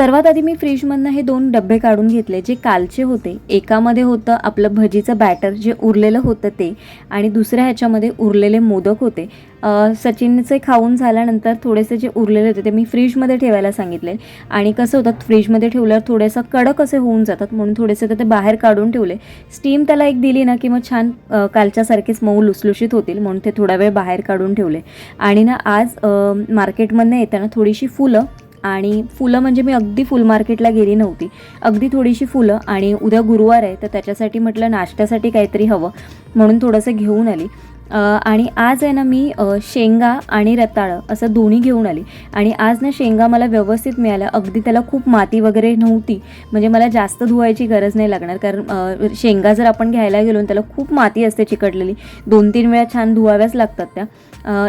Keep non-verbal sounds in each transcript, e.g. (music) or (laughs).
सर्वात आधी मी फ्रीजमधनं हे दोन डबे काढून घेतले जे कालचे होते. एकामध्ये होतं आपलं भजीचं बॅटर जे उरलेलं होतं ते आणि दुसऱ्या ह्याच्यामध्ये उरलेले मोदक होते. सचिनचे खाऊन झाल्यानंतर थोडेसे जे उरलेले होते ते मी फ्रीजमध्ये ठेवायला सांगितले. आणि कसं होतं फ्रीजमध्ये ठेवल्यावर थोडेसं कडक असे होऊन जातात म्हणून थोडेसे तर ते बाहेर काढून ठेवले. स्टीम त्याला एक दिली ना की मग छान कालच्यासारखेच मऊ लुसलुशीत होतील म्हणून ते थोडा वेळ बाहेर काढून ठेवले. आणि ना आज मार्केटमधनं येताना थोडीशी फुलं आणि फुलं म्हणजे मी अगदी फुल मार्केटला गेली नव्हती. अगदी थोडीशी फुलं आणि उद्या गुरुवार आहे तर त्याच्यासाठी म्हटलं नाश्त्यासाठी काहीतरी हवं म्हणून थोडंसं घेऊन आली. आणि आज आहे ना मी शेंगा आणि रताळं असं दोन्ही घेऊन आली. आणि आज ना शेंगा मला व्यवस्थित मिळाल्या. अगदी त्याला खूप माती वगैरे नव्हती. म्हणजे मला जास्त धुवायची गरज नाही लागणार. कारण शेंगा जर आपण घ्यायला गेलो त्याला खूप माती असते चिकटलेली. दोन तीन वेळा छान धुवाव्याच लागतात त्या.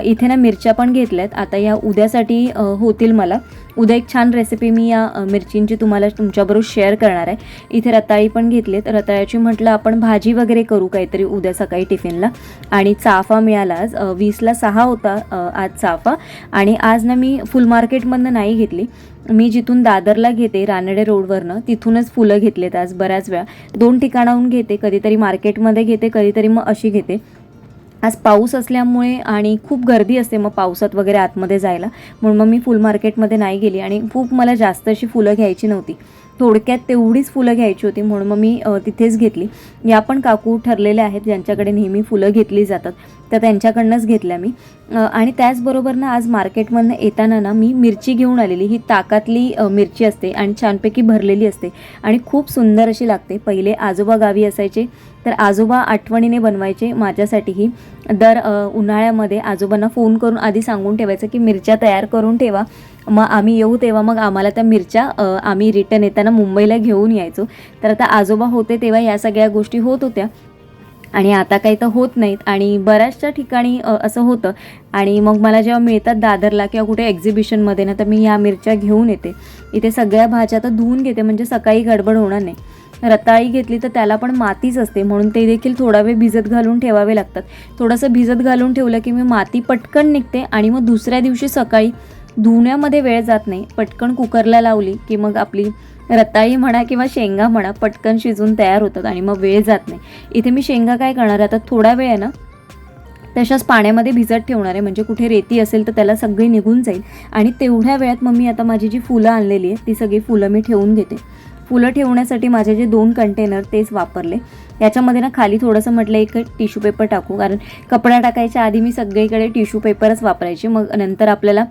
इथे ना मिरच्या पण घेतल्यात. आता या उद्यासाठी होतील मला. उद्या एक छान रेसिपी मी या मिरचींची तुम्हाला तुमच्याबरोबर शेअर करणार आहे. इथे रताळी पण घेतलीत. रताळ्याची म्हटलं आपण भाजी वगैरे करू काहीतरी उद्या सकाळी टिफिनला. आणि चाफा मिळाला आज. वीसला सहा होता आज चाफा. आणि आज ना मी फुल मार्केटमधनं नाही घेतली. मी जिथून दादरला घेते रानडे रोडवरनं तिथूनच फुलं घेतलेत आज बऱ्याच वेळा. दोन ठिकाणाहून घेते कधीतरी मार्केटमध्ये घेते कधीतरी मग अशी घेते. आज पाऊस असल्यामुळे आणि खूप गर्दी असते मग पावसात वगैरे आतमध्ये जायला. म्हणून मग मी फुल मार्केटमध्ये नाही गेली आणि खूप मला जास्त अशी फुलं घ्यायची नव्हती. थोडक्यात तेवढीच फुलं घ्यायची होती म्हणून मग मी तिथेच घेतली. या पण काकू ठरलेल्या आहेत ज्यांच्याकडे नेहमी फुलं घेतली जातात तर त्यांच्याकडनंच घेतल्या मी. आणि त्याचबरोबर ना आज मार्केटमधनं येताना ना मी मिरची घेऊन आलेली. ही ताकातली मिरची असते आणि छानपैकी भरलेली असते आणि खूप सुंदर अशी लागते. पहिले आजोबा गावी असायचे तर आजोबा आठवणीने बनवायचे माझ्यासाठीही दर उन्हाळ्यामध्ये आजोबांना फोन करून आधी सांगून ठेवायचं की मिरच्या तयार करून ठेवा. मग आम्ही येऊ तेव्हा मग आम्हाला त्या मिरच्या आम्ही रिटर्न येताना मुंबईला घेऊन यायचो. तर आता आजोबा होते तेव्हा या सगळ्या गोष्टी होत होत्या. आणि आता काही तर होत नाहीत. आणि बऱ्याचशा ठिकाणी असं होतं. आणि मग मला जेव्हा मिळतात दादरला किंवा कुठे एक्झिबिशनमध्ये ना तर मी या मिरच्या घेऊन येते. इथे सगळ्या भाज्या तर धुवून घेते. म्हणजे सकाळी गडबड होणार नाही. रताळी घेतली तर त्याला पण मातीच असते. म्हणून ते देखील थोडा वेळ भिजत घालून ठेवावे लागतात. थोडंसं भिजत घालून ठेवलं की मी माती पटकन निघते. आणि मग दुसऱ्या दिवशी सकाळी धुण्यामध्ये वेळ जात नाही पटकन कुकरला लावली की मग आपली रताळी म्हणा किंवा शेंगा म्हणा पटकन शिजून तयार होतात आणि मग वेळ जात नाही. इथे मी शेंगा काय करणार आहे? आता थोडा वेळ आहे ना? तशाच पाण्यामध्ये भिजत ठेवणार आहे. म्हणजे कुठे रेती असेल तर त्याला सगळी निघून जाईल. आणि तेवढ्या वेळात मग मी आता माझी जी फुलं आणलेली आहेत ती सगळी फुलं मी ठेवून घेते. फुलं ठेवण्यासाठी माझे जे दोन कंटेनर तेच वापरले. याच्यामध्ये ना खाली थोडंसं म्हटलं एक टिश्यू पेपर टाकू. कारण कपडा टाकायच्या आधी मी सगळीकडे टिश्यू पेपरच वापरायचे. मग नंतर आपल्याला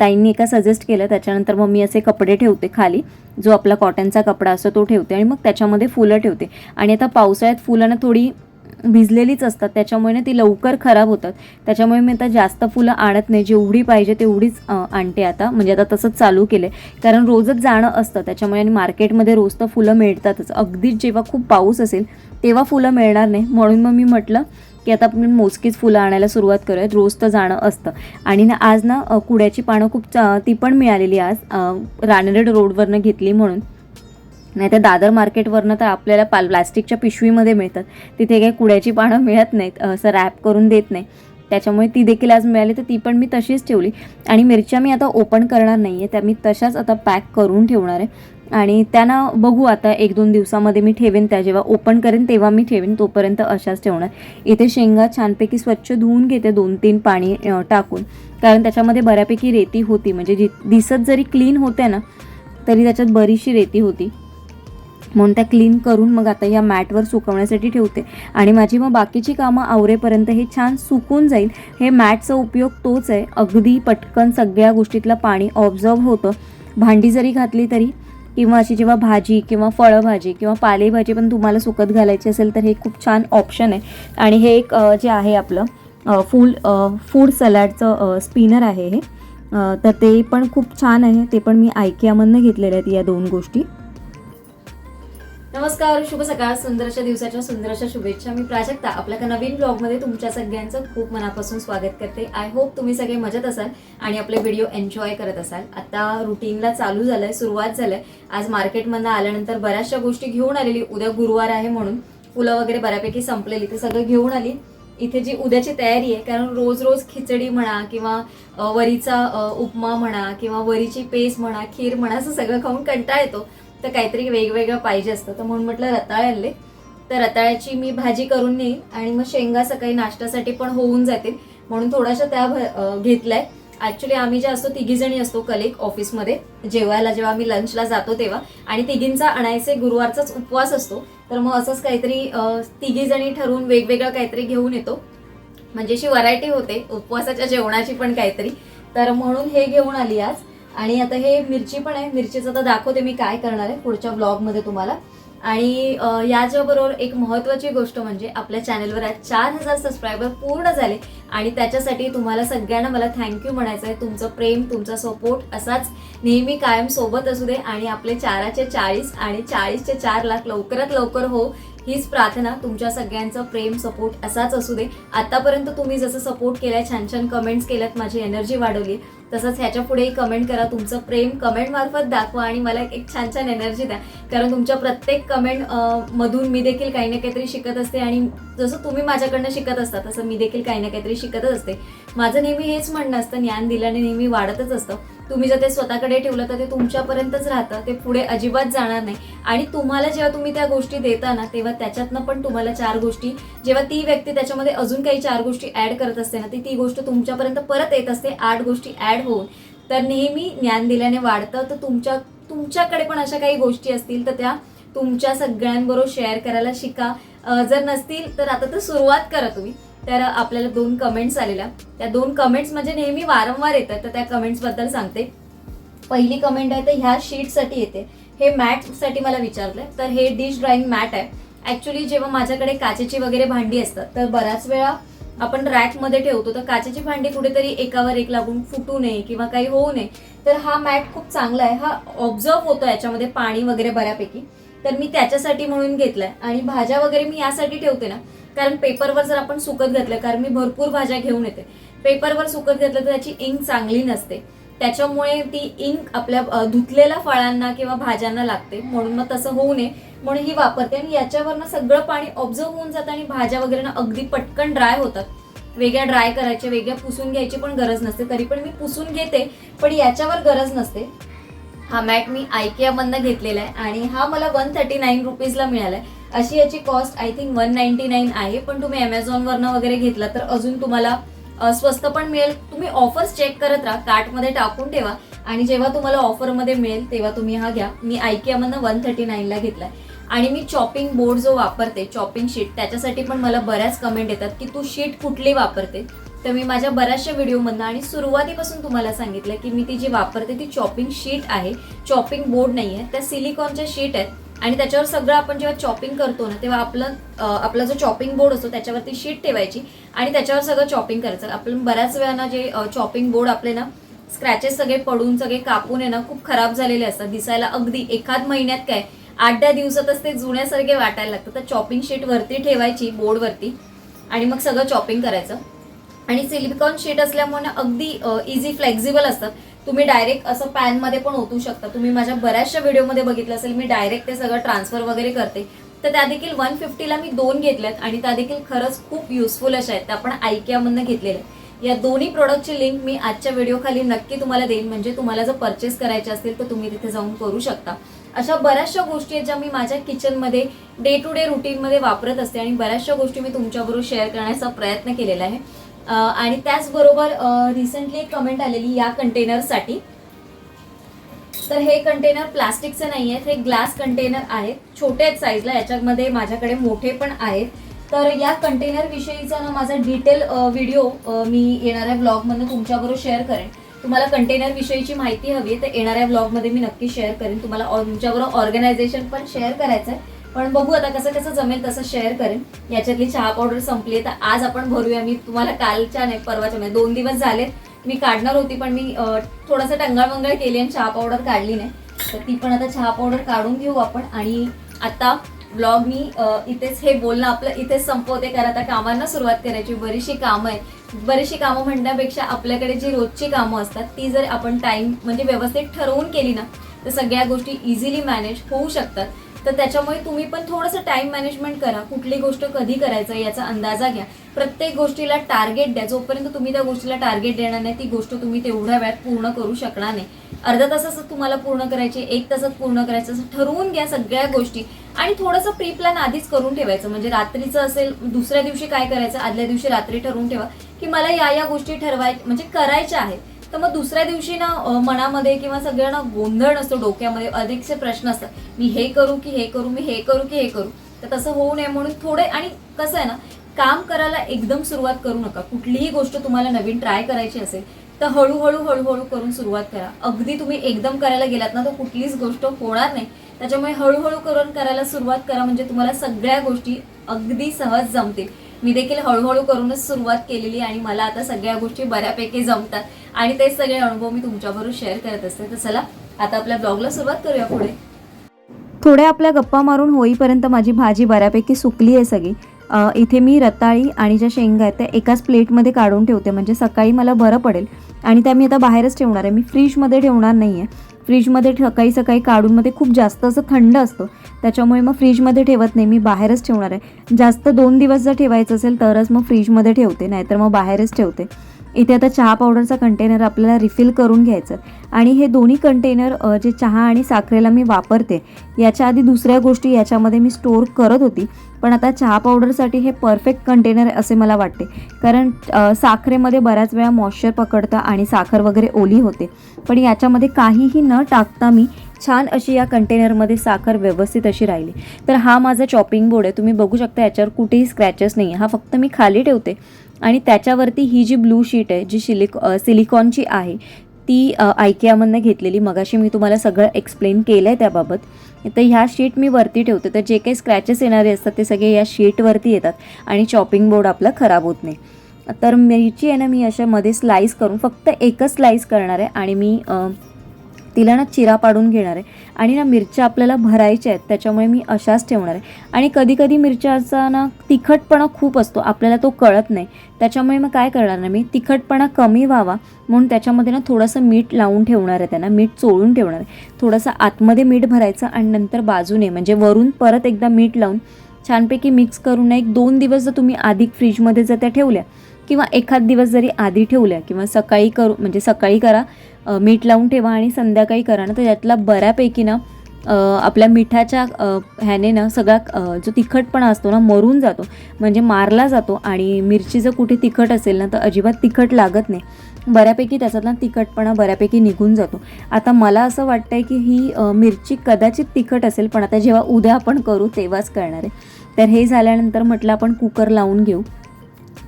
ताईंनी एका सजेस्ट केलं. त्याच्यानंतर मग मी असे कपडे ठेवते खाली. जो आपला कॉटनचा कपडा असतो तो ठेवते आणि मग त्याच्यामध्ये फुलं ठेवते. आणि आता पावसाळ्यात फुलं ना थोडी भिजलेलीच असतात. त्याच्यामुळे ना ती लवकर खराब होतात. त्याच्यामुळे मी आता जास्त फुलं आणत नाही. जेवढी पाहिजे तेवढीच आणते आता. म्हणजे आता तसंच चालू केलं कारण रोजच जाणं असतं. त्याच्यामुळे आणि मार्केटमध्ये रोज तर फुलं मिळतातच. अगदीच जेव्हा खूप पाऊस असेल तेव्हा फुलं मिळणार नाही. म्हणून मग मी म्हटलं की आता आपण मोजकीच फुलं आणायला सुरुवात करूयात. रोज तर जाणं असतं. आणि ना आज ना कुड्याची पानं खूप ती पण मिळालेली आज. रानरेड रोडवरनं घेतली म्हणून. नाही तर दादर मार्केटवरनं तर आपल्याला पाल प्लास्टिकच्या पिशवीमध्ये मिळतात. तिथे काही कुड्याची पानं मिळत नाहीत. असं रॅप करून देत नाही. त्याच्यामुळे ती देखील आज मिळाली. तर ती पण मी तशीच ठेवली. आणि मिरच्या मी आता ओपन करणार नाही आहे त्या मी तशाच आता पॅक करून ठेवणार आहे. आणि त्यांना बघू आता एक दोन दिवसामध्ये मी ठेवेन त्या जेव्हा ओपन करेन तेव्हा मी ठेवेन तोपर्यंत अशाच ठेवणार. इथे शेंगा छानपैकी स्वच्छ धुवून घेते दोन तीन पाणी टाकून. कारण त्याच्यामध्ये बऱ्यापैकी रेती होती म्हणजे जी दिसत जरी क्लीन होत्या ना तरी त्याच्यात बरीचशी रेती होती. म्हणून त्या क्लीन करून मग आता या मॅटवर सुकवण्यासाठी ठेवते. आणि माझी मग बाकीची कामं आवरेपर्यंत हे छान सुकून जाईल. हे मॅटचा उपयोग तोच आहे. अगदी पटकन सगळ्या गोष्टीतलं पाणी ऑब्झर्व होतं. भांडी जरी घातली तरी किंवा अशी जेव्हा भाजी किंवा फळभाजी किंवा पालेभाजी पण तुम्हाला सुकत घालायची असेल तर हे खूप छान ऑप्शन आहे. आणि हे एक जे आहे आपलं फूल फूड सलॅडचं स्पिनर आहे हे. तर ते पण खूप छान आहे. ते पण मी आयकियामधनं घेतलेले आहेत या दोन गोष्टी. नमस्कार शुभ सकाळ. सुंदरशा दिवसाच्या सुंदरशा शुभेच्छा. मी प्राजक्ता. आपल्या एका नवीन ब्लॉगमध्ये तुमच्या सगळ्यांचं खूप मनापासून स्वागत करते. आय होप तुम्ही सगळे मजेत असाल आणि आपले व्हिडिओ एन्जॉय करत असाल. आता रुटीनला चालू झालंय सुरुवात झालंय. आज मार्केटमधनं आल्यानंतर बऱ्याचशा गोष्टी घेऊन आलेली. उद्या गुरुवार आहे म्हणून फुलं वगैरे बऱ्यापैकी संपलेली. ते सगळं घेऊन आली. इथे जी उद्याची तयारी आहे कारण रोज रोज खिचडी म्हणा किंवा वरीचा उपमा म्हणा किंवा वरीची पेस्ट म्हणा खीर म्हणा असं सगळं खाऊन कंटाळ येतो. तर काहीतरी वेगवेगळं पाहिजे असतं. तर म्हणून म्हटलं रताळे आणले. तर रताळ्याची मी भाजी करून नेईन आणि मग शेंगा सकाळी नाश्त्यासाठी पण होऊन जातील. म्हणून थोड्याशा त्या घेतलाय. ऍक्च्युली आम्ही जे असतो तिघी जणी असतो कलिक ऑफिसमध्ये जेवायला जेव्हा आम्ही लंचला जातो तेव्हा. आणि तिघींचा आणायचे गुरुवारचाच उपवास असतो. तर मग असंच काहीतरी तिघी जणी ठरवून वेगवेगळं काहीतरी घेऊन येतो. म्हणजे अशी व्हरायटी होते. उपवासाच्या जेवणाची पण काहीतरी. तर म्हणून हे घेऊन आली आज. आणि आता हे मिरची पण आहे. मिरचीचं तर दाखवते मी काय करणार आहे पुढच्या ब्लॉगमध्ये तुम्हाला. आणि याच्याबरोबर एक महत्त्वाची गोष्ट म्हणजे आपल्या चॅनलवर आज चार हजार सबस्क्रायबर पूर्ण झाले. आणि त्याच्यासाठी तुम्हाला सगळ्यांना मला थँक्यू म्हणायचं आहे तुमचं प्रेम तुमचा सपोर्ट असाच नेहमी कायम सोबत असू दे. आणि आपले चाराचे चाळीस आणि चाळीसचे चार लाख लवकरात लवकर हो हीच प्रार्थना. तुमच्या सगळ्यांचं प्रेम सपोर्ट असाच असू दे. आतापर्यंत तुम्ही जसं सपोर्ट केलाय छान छान कमेंट्स केल्यात माझी एनर्जी वाढवली तसंच ह्याच्या पुढेही कमेंट करा. तुमचं प्रेम कमेंट मार्फत दाखवा आणि मला एक छान छान एनर्जी द्या. कारण तुमच्या प्रत्येक कमेंट मधून मी देखील काही ना काहीतरी शिकत असते आणि जसं तुम्ही माझ्याकडनं शिकत असता तसं मी देखील काही ना काहीतरी शिकतच असते. माझं नेहमी हेच म्हणणं असतं ज्ञान दिल्याने नेहमी वाढतच असतं. तुम्ही जर ते स्वतःकडे ठेवलं तर ते तुमच्यापर्यंतच राहतं. ते पुढे अजिबात जाणार नाही. आणि तुम्हाला जेव्हा तुम्ही त्या गोष्टी देता ना तेव्हा त्याच्यातनं पण तुम्हाला चार गोष्टी जेव्हा ती व्यक्ती त्याच्यामध्ये अजून काही चार गोष्टी ऍड करत असते ना ती ती गोष्ट तुमच्यापर्यंत परत येत असते आठ गोष्टी ऍड होऊन. तर नेहमी ज्ञान दिल्याने वाढतं. तर तुमच्या तुमच्याकडे पण अशा काही गोष्टी असतील तर त्या तुमच्या सगळ्यांबरोबर शेअर करायला शिका. जर नसतील तर आता तर सुरुवात करा तुम्ही. तर आपल्याला दोन कमेंट्स आलेल्या. त्या दोन कमेंट्स म्हणजे नेहमी वारंवार येतात तर त्या कमेंट्सबद्दल सांगते. पहिली कमेंट आहे तर ह्या शीटसाठी येते. हे मॅटसाठी मला विचारलंय. तर हे डिश ड्रॉइंग मॅट आहे. ऍक्च्युली जेव्हा माझ्याकडे काचेची वगैरे भांडी असतात तर बऱ्याच वेळा आपण रॅकमध्ये ठेवतो तर काचेची भांडी कुठेतरी एकावर एक लागून फुटू नये किंवा काही होऊ नये. तर हा मॅट खूप चांगला आहे. हा ऑब्झर्व होतो याच्यामध्ये पाणी वगैरे बऱ्यापैकी. तर मी त्याच्यासाठी म्हणून घेतलाय. आणि भाज्या वगैरे मी यासाठी ठेवते ना कारण पेपरवर जर आपण सुकत घातलं कारण मी भरपूर भाज्या घेऊन येते पेपरवर सुकत घातलं तर त्याची इंक चांगली नसते. त्याच्यामुळे ती इंक आपल्या धुतलेल्या फळांना किंवा भाज्यांना लागते म्हणून मग तसं होऊ नये म्हणून ही वापरते. आणि याच्यावरनं सगळं पाणी ऑब्झर्व होऊन जातं आणि भाज्या वगैरे ना अगदी पटकन ड्राय होतात. वेगळ्या ड्राय करायच्या वेगळ्या पुसून घ्यायची पण गरज नसते तरी पण मी पुसून घेते पण याच्यावर गरज नसते. हा मॅट मी आयकियामधनं घेतलेला आहे आणि हा मला वन थर्टी नाईन रुपीजला मिळालाय. अशी याची cost I think one ninety nine आहे. पण तुम्ही अमेझॉनवरनं वगैरे घेतला तर अजून तुम्हाला स्वस्त पण मिळेल. तुम्ही ऑफर्स चेक करत राहा. कार्टमध्ये टाकून ठेवा. आणि जेव्हा तुम्हाला ऑफरमध्ये मिळेल तेव्हा तुम्ही हा घ्या. मी आयकियामधनं वन थर्टी नाईनला घेतलाय. आणि मी चॉपिंग बोर्ड जो वापरते चॉपिंग शीट त्याच्यासाठी पण मला बऱ्याच कमेंट येतात की तू शीट कुठली वापरते? तर मी माझ्या बऱ्याचशा व्हिडिओमधनं आणि सुरुवातीपासून तुम्हाला सांगितलं की मी ती जी वापरते ती चॉपिंग शीट आहे. चॉपिंग बोर्ड नाही आहे त्या सिलिकॉनच्या शीट आहेत. आणि त्याच्यावर सगळं आपण जेव्हा चॉपिंग करतो ना तेव्हा आपलं आपला जो चॉपिंग बोर्ड असतो त्याच्यावरती शीट ठेवायची आणि त्याच्यावर सगळं चॉपिंग करायचं. आपण बऱ्याच वेळाना जे चॉपिंग बोर्ड आपले ना स्क्रॅचेस सगळे पडून सगळे कापून आहे ना खूप खराब झालेले असतात. दिसायला अगदी एखाद महिन्यात काय आठ दहा दिवसातच ते जुन्यासारखे वाटायला लागतं. तर चॉपिंग शीट वरती ठेवायची बोर्डवरती आणि मग सगळं चॉपिंग करायचं. आणि सिलिकॉन शीट असल्यामुळे अगदी इझी फ्लेक्झिबल असतात तुम्ही डायरेक्ट असं पॅनमध्ये पण ओतू शकता. तुम्ही माझ्या बऱ्याचशा व्हिडिओमध्ये बघितलं असेल मी डायरेक्ट ते सगळं ट्रान्सफर वगैरे करते. तर त्या देखील वन फिफ्टीला मी दोन घेतल्यात आणि त्या देखील खरंच खूप युजफुल अशा आहेत. त्या आपण आयकियामधनं घेतलेल्या या दोन्ही प्रोडक्टची लिंक मी आजच्या व्हिडिओ खाली नक्की तुम्हाला देईन. म्हणजे तुम्हाला जर परचेस करायचे असतील तर तुम्ही तिथे जाऊन करू शकता. अशा बऱ्याचशा गोष्टी आहेत ज्या मी माझ्या किचनमध्ये डे टू डे रुटीनमध्ये वापरत असते आणि बऱ्याचशा गोष्टी मी तुमच्याबरोबर शेअर करण्याचा प्रयत्न केलेला आहे. आणि त्याचबरोबर रिसेंटली एक कमेंट आलेली या कंटेनरसाठी तर हे कंटेनर प्लास्टिकचे नाही आहेत हे ग्लास कंटेनर आहेत. छोटे आहेत साईजला याच्यामध्ये माझ्याकडे मोठे पण आहेत. तर या कंटेनर विषयीचा ना माझा डिटेल व्हिडिओ मी येणाऱ्या ब्लॉगमधून तुमच्याबरोबर शेअर करेन. तुम्हाला कंटेनर विषयीची माहिती हवी आहे तर येणाऱ्या ब्लॉगमध्ये मी नक्की शेअर करेन. तुम्हाला तुमच्याबरोबर ऑर्गनायझेशन पण शेअर करायचं आहे पण बघू आता कसं कसं जमेल तसं शेअर करेन. याच्यातली चहा पावडर संपली आहे तर आज आपण भरूया. मी तुम्हाला कालच्या नाही परवाच्या म्हणजे दोन दिवस झालेत मी काढणार होती पण मी थोडंसं टंगळमंगळ केली आणि चहा पावडर काढली नाही. तर ती पण आता चहा पावडर काढून घेऊ आपण. आणि आता ब्लॉग मी इथेच हे बोलणं आपलं इथेच संपवते. कारण आता कामांना सुरुवात करायची. बरीचशी कामं आहेत. बरीचशी कामं म्हणण्यापेक्षा आपल्याकडे जी रोजची कामं असतात ती जर आपण टाईम म्हणजे व्यवस्थित ठरवून केली ना तर सगळ्या गोष्टी इझिली मॅनेज होऊ शकतात. तर त्याच्यामुळे तुम्ही पण थोडंसं टाइम मॅनेजमेंट करा. कुठली गोष्ट कधी करायचं याचा अंदाजा घ्या. प्रत्येक गोष्टीला टार्गेट द्या. जोपर्यंत तुम्ही त्या गोष्टीला टार्गेट देणार नाही ती गोष्ट तुम्ही तेवढ्या वेळात पूर्ण करू शकणार नाही. अर्धा तासाचं तुम्हाला पूर्ण करायची एक तासात पूर्ण करायचं असं ठरवून घ्या सगळ्या गोष्टी. आणि थोडंसं प्री प्लॅन आधीच करून ठेवायचं. म्हणजे रात्रीचं असेल दुसऱ्या दिवशी काय करायचं आदल्या दिवशी रात्री ठरवून ठेवा की मला या या गोष्टी ठरवाय म्हणजे करायच्या आहेत. तर मग दुसऱ्या दिवशी ना मनामध्ये किंवा सगळ्यांना गोंधळ नसतो डोक्यामध्ये अधिकचे प्रश्न असतात. मी हे करू की हे करू मी हे करू की हे करू. तर तसं होऊ नये म्हणून थोडे आणि कसं आहे ना काम करायला एकदम सुरुवात करू नका. कुठलीही गोष्ट तुम्हाला नवीन ट्राय करायची असेल तर हळूहळू हळूहळू करून सुरुवात करा. अगदी तुम्ही एकदम करायला गेलात ना तर कुठलीच गोष्ट होणार नाही. त्याच्यामुळे हळूहळू करून करायला सुरुवात करा म्हणजे तुम्हाला सगळ्या गोष्टी अगदी सहज जमतील. मी देखील हळूहळू करूनच सुरुवात केलेली आणि मला आता सगळ्या गोष्टी बऱ्यापैकी जमतात. आणि ते सगळे अनुभव मी तुमच्याबरोबर शेअर करत असते. तर चला आता आपल्या ब्लॉगला सुरुवात करूया पुढे. थोड्या आपल्या गप्पा मारून होईपर्यंत माझी भाजी बऱ्यापैकी सुकली आहे सगळी. इथे मी रताळी आणि ज्या शेंगा आहेत त्या एकाच प्लेटमध्ये काढून ठेवते. म्हणजे सकाळी मला बरं पडेल. आणि त्या मी आता बाहेरच ठेवणार आहे. मी फ्रीजमध्ये ठेवणार नाही आहे फ्रीजमध्ये सकाळी सकाळी काढून मध्ये खूप जास्त असं थंड असतं. त्याच्यामुळे मग फ्रीजमध्ये ठेवत नाही. मी बाहेरच ठेवणार आहे. जास्त दोन दिवस जर ठेवायचं असेल तरच मग फ्रीजमध्ये ठेवते. नाहीतर मग बाहेरच ठेवते. इथे आता चहा पावडरचा कंटेनर आपल्याला रिफिल करून घ्यायचं आणि हे दोन्ही कंटेनर जे चहा आणि साखरेला मी वापरते याच्या आधी दुसऱ्या गोष्टी याच्यामध्ये मी स्टोअर करत होती. पण आता चहा पावडरसाठी हे परफेक्ट कंटेनर असे मला वाटते. कारण साखरेमध्ये बऱ्याच वेळा मॉइश्चर पकडतं आणि साखर वगैरे ओली होते. पण याच्यामध्ये काहीही न टाकता मी छान अशी या कंटेनरमध्ये साखर व्यवस्थित अशी राहिली. तर हा माझा चॉपिंग बोर्ड आहे. तुम्ही बघू शकता याच्यावर कुठेही स्क्रॅचेस नाही आहे हा फक्त मी खाली ठेवते. आणि त्याच्यावरती ही जी ब्लू शीट आहे जी सिलिक सिलिकॉनची आहे ती आयकियामधनं घेतलेली. मगाशी मी तुम्हाला सगळं एक्सप्लेन केलं आहे त्याबाबत. तर ह्या शीट मी वरती ठेवते. तर जे काही स्क्रॅचेस येणारे असतात ते सगळे या शीटवरती येतात आणि चॉपिंग बोर्ड आपला खराब होत नाही. तर मिरची आहे ना मी अशा मध्ये स्लाईस करून फक्त एकच स्लाईस करणार आहे आणि मी तिला ना चिरा पाडून घेणार आहे. आणि ना मिरच्या आपल्याला भरायच्या आहेत त्याच्यामुळे मी अशाच ठेवणार आहे. आणि कधीकधी मिरच्याचा ना तिखटपणा खूप असतो आपल्याला तो कळत नाही. त्याच्यामुळे मग काय करणार ना मी? तिखटपणा कमी व्हावा म्हणून त्याच्यामध्ये ना थोडंसं मीठ लावून ठेवणार आहे त्यांना मीठ चोळून ठेवणार आहे. थोडंसं आतमध्ये मीठ भरायचं आणि नंतर बाजूने म्हणजे वरून परत एकदा मीठ लावून छानपैकी मिक्स करून एक दोन दिवस जर तुम्ही आधी फ्रीजमध्ये जर त्या ठेवल्या किंवा एखाद दिवस जरी आधी ठेवल्या किंवा सकाळी करू म्हणजे सकाळी करा मीठ लावून ठेवा आणि संध्याकाळी करा ना तर यातला बऱ्यापैकी ना आपल्या मिठाच्या ह्याने ना सगळा जो तिखटपणा असतो ना मरून जातो. म्हणजे मारला जातो आणि मिरची जर कुठे तिखट असेल ना तर अजिबात तिखट लागत नाही. बऱ्यापैकी त्याच्यातला तिखटपणा बऱ्यापैकी निघून जातो. आता मला असं वाटतं आहे की ही मिरची कदाचित तिखट असेल पण आता जेव्हा उद्या आपण करू तेव्हाच करणार आहे. तर हे झाल्यानंतर म्हटलं आपण कुकर लावून घेऊ.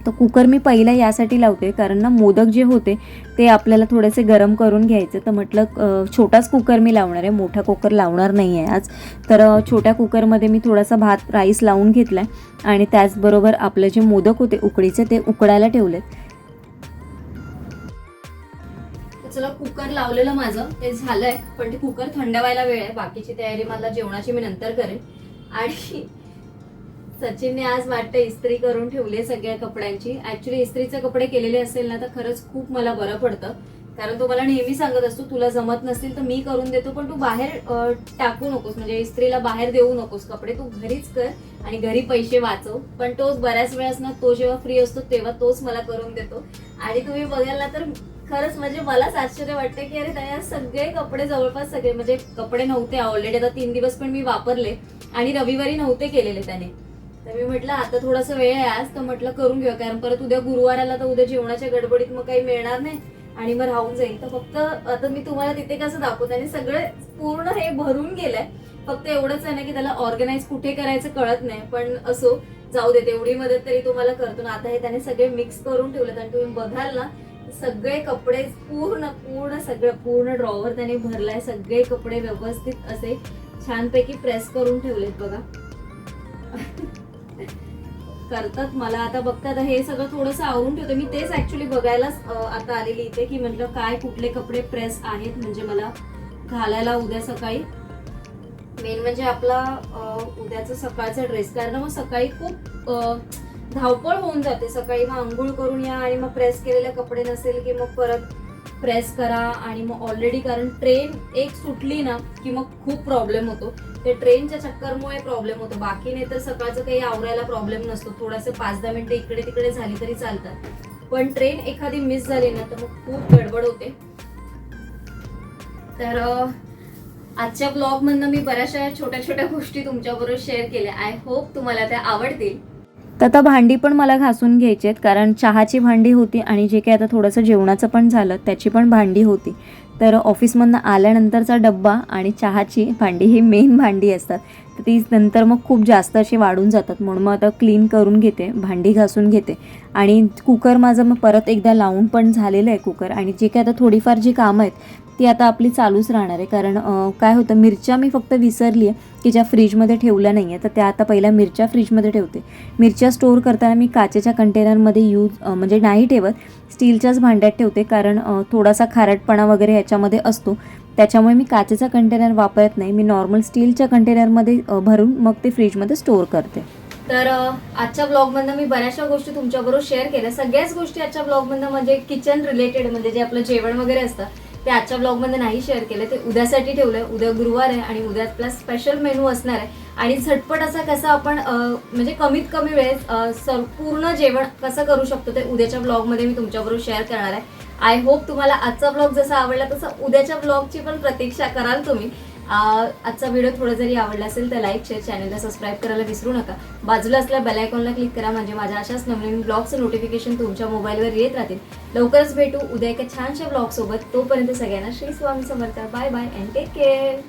तर कुकर मी पहिला यासाठी लावते कारण ना मोदक जे होते ते आपल्याला थोडेसे गरम करून घ्यायचे. तर म्हटलं छोटाच कुकर मी लावणार आहे. मोठा कुकर लावणार नाही आहे आज. तर छोट्या कुकरमध्ये मी थोडासा भात राईस लावून घेतला आहे आणि त्याचबरोबर आपले जे मोदक होते उकडीचे ते उकडायला ठेवलेत. चला कुकर लावलेलं माझं. ते झालंय पण ते कुकर थंड व्हायला वेळ आहे. बाकीची तयारी मला जेवणाची मी नंतर करेन. आणि सचिनने आज वाटतं इस्त्री करून ठेवली सगळ्या कपड्यांची. ऍक्च्युली इस्त्रीचे कपडे केलेले असेल ना तर खरंच खूप मला बरं पडतं. कारण तो मला नेहमी सांगत असतो तुला जमत नसतील तर मी करून देतो पण तू बाहेर टाकू नकोस. म्हणजे इस्त्रीला बाहेर देऊ नकोस कपडे. तू घरीच कर आणि घरी पैसे वाचव. पण तोच बऱ्याच वेळेस ना तो जेव्हा फ्री असतो तेव्हा तोच मला करून देतो. आणि तुम्ही बघाल ना तर खरंच म्हणजे मलाच आश्चर्य वाटतं की अरे त्या सगळे कपडे जवळपास सगळे म्हणजे कपडे नव्हते ऑलरेडी आता तीन दिवस पण मी वापरले आणि रविवारी नव्हते केलेले त्याने. तर मी म्हटलं आता थोडासा वेळ आहे आज तर म्हटलं करून घेऊ कारण परत उद्या गुरुवाराला तर उद्या जेवणाच्या गडबडीत मग काही मिळणार नाही आणि मग राहून जाईल. तर फक्त आता मी तुम्हाला तिथे कसं दाखवत आणि सगळं पूर्ण हे भरून गेलंय. फक्त एवढंच आहे ना की त्याला ऑर्गनाईज कुठे करायचं कळत नाही. पण असो जाऊ दे तेवढी मदत तरी तुम्हाला करतो ना. आता हे त्याने सगळे मिक्स करून ठेवलेत आणि तुम्ही बघाल ना सगळे कपडे पूर्ण पूर्ण सगळं पूर्ण ड्रॉवर त्याने भरलाय. सगळे कपडे व्यवस्थित असे छानपैकी प्रेस करून ठेवलेत बघा. (laughs) करतात. मला आता बघतात हे सगळं थोडंसं आवरून ठेवते. मी तेच ऍक्च्युली बघायलाच आता आलेली इथे की म्हटलं काय कुठले कपडे प्रेस आहेत म्हणजे मला घालायला उद्या सकाळी. मेन म्हणजे आपला उद्याचं सकाळचा ड्रेस कारण मग सकाळी खूप धावपळ होऊन जाते. सकाळी मग आंघोळ करून या आणि मग प्रेस केलेले कपडे नसेल की मग परत प्रेस करा आणि मग ऑलरेडी कारण ट्रेन एक सुटली ना की मग खूप प्रॉब्लेम होतो. ते ट्रेनच्या चक्करमुळे प्रॉब्लेम होतो. बाकी नाही तर सकाळचं काही आवरायला प्रॉब्लेम नसतो. थोडंसं पाच दहा मिनिटं इकडे तिकडे झाली तरी चालतात पण ट्रेन एखादी मिस झाली ना तर मग खूप गडबड होते. तर आजच्या ब्लॉग मधनं मी बऱ्याचशा छोट्या छोट्या गोष्टी तुमच्याबरोबर शेअर केल्या. आय होप तुम्हाला त्या आवडतील. तर आता भांडी पण मला घासून घ्यायची आहेत कारण चहाची भांडी होती आणि जे काही आता थोडंसं जेवणाचं पण झालं त्याची पण भांडी होती. तर ऑफिसमधनं आल्यानंतरचा डब्बा आणि चहाची भांडी ही मेन भांडी असतात. तर ती नंतर मग खूप जास्त अशी वाढून जातात. म्हणून मग आता क्लीन करून घेते भांडी घासून घेते. आणि कुकर माझं मग परत एकदा लावून पण झालेलं आहे कुकर आणि जे काय आता थोडीफार जी कामं आहेत ती आता आपली चालूच राहणार आहे. कारण काय होतं मिरच्या मी फक्त विसरली आहे की ज्या फ्रीजमध्ये ठेवल्या नाही आहे तर त्या आता पहिल्या मिरच्या फ्रीजमध्ये ठेवते. मिरच्या स्टोअर करताना मी काचेच्या कंटेनरमध्ये यूज म्हणजे नाही ठेवत स्टीलच्याच भांड्यात ठेवते. कारण थोडासा खारटपणा वगैरे ह्याच्यामध्ये असतो. त्याच्यामुळे मी काचेचा कंटेनर वापरत नाही. मी नॉर्मल स्टीलच्या कंटेनरमध्ये भरून मग ते फ्रीजमध्ये स्टोअर करते. तर आजच्या ब्लॉगमधनं मी बऱ्याचशा गोष्टी तुमच्याबरोबर शेअर केल्या. सगळ्याच गोष्टी आजच्या ब्लॉगमधनं म्हणजे किचन रिलेटेड म्हणजे जे आपलं जेवण वगैरे असतं ते आजच्या ब्लॉगमध्ये नाही शेअर केलं ते उद्यासाठी ठेवलंय. उद्या गुरुवार आहे आणि उद्या आपला स्पेशल मेनू असणार आहे. आणि झटपट असा कसा आपण म्हणजे कमीत कमी वेळेत संपूर्ण पूर्ण जेवण कसं करू शकतो ते उद्याच्या ब्लॉगमध्ये मी तुमच्याबरोबर शेअर करणार आहे. आय होप तुम्हाला आजचा ब्लॉग जसा आवडला तसं उद्याच्या ब्लॉगची पण प्रतीक्षा कराल तुम्ही. आजचा व्हिडिओ थोडा जरी आवडला असेल तर लाईक शेअर चॅनलला सबस्क्राईब करायला विसरू नका. बाजूला असल्या बेलायकॉनला क्लिक करा. म्हणजे माझ्या अशाच नवनवीन ब्लॉगचं नोटिफिकेशन तुमच्या मोबाईलवर येत राहतील. लवकरच भेटू. उद्या एका छानशा ब्लॉगसोबत तोपर्यंत सगळ्यांना Shri Swami Samarth. Bye bye and take care